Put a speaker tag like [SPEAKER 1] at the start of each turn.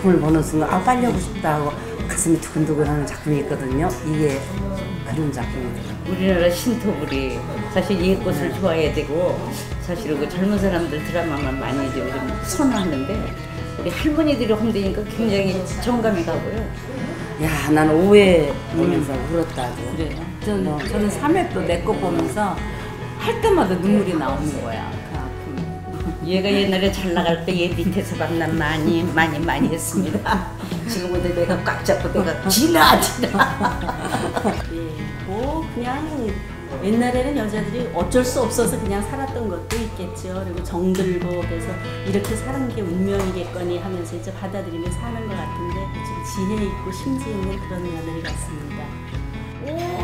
[SPEAKER 1] 작품을 보는 순간 아 빨리 하고 싶다 하고 가슴이 두근두근하는 작품이 있거든요. 이게 그런 작품이더라고요.
[SPEAKER 2] 우리나라 신토불이 사실 이 꽃을 좋아해야 되고 사실 그 젊은 사람들 드라마만 많이 이제 요즘 선호하는데 우리 할머니들이 혼내니까 굉장히 정감이 가고요.
[SPEAKER 1] 야, 난 오해 보면서 울었다 아주.
[SPEAKER 3] 그래요. 저는, 저는 3회 또내거 보면서 할 때마다 눈물이 나오는 거야.
[SPEAKER 2] 얘가 옛날에 잘 나갈 때 얘 밑에서 만난 많이 많이 많이 했습니다. 지금 근데 내가 꽉 잡고 내가 지나 지나.
[SPEAKER 3] 예, 뭐 그냥 옛날에는 여자들이 어쩔 수 없어서 그냥 살았던 것도 있겠죠. 그리고 정들고 그래서 이렇게 사는 게 운명이겠거니 하면서 이제 받아들이며 사는 것 같은데 좀 지혜 있고 심지 있는 그런 며느리 같습니다.
[SPEAKER 2] 오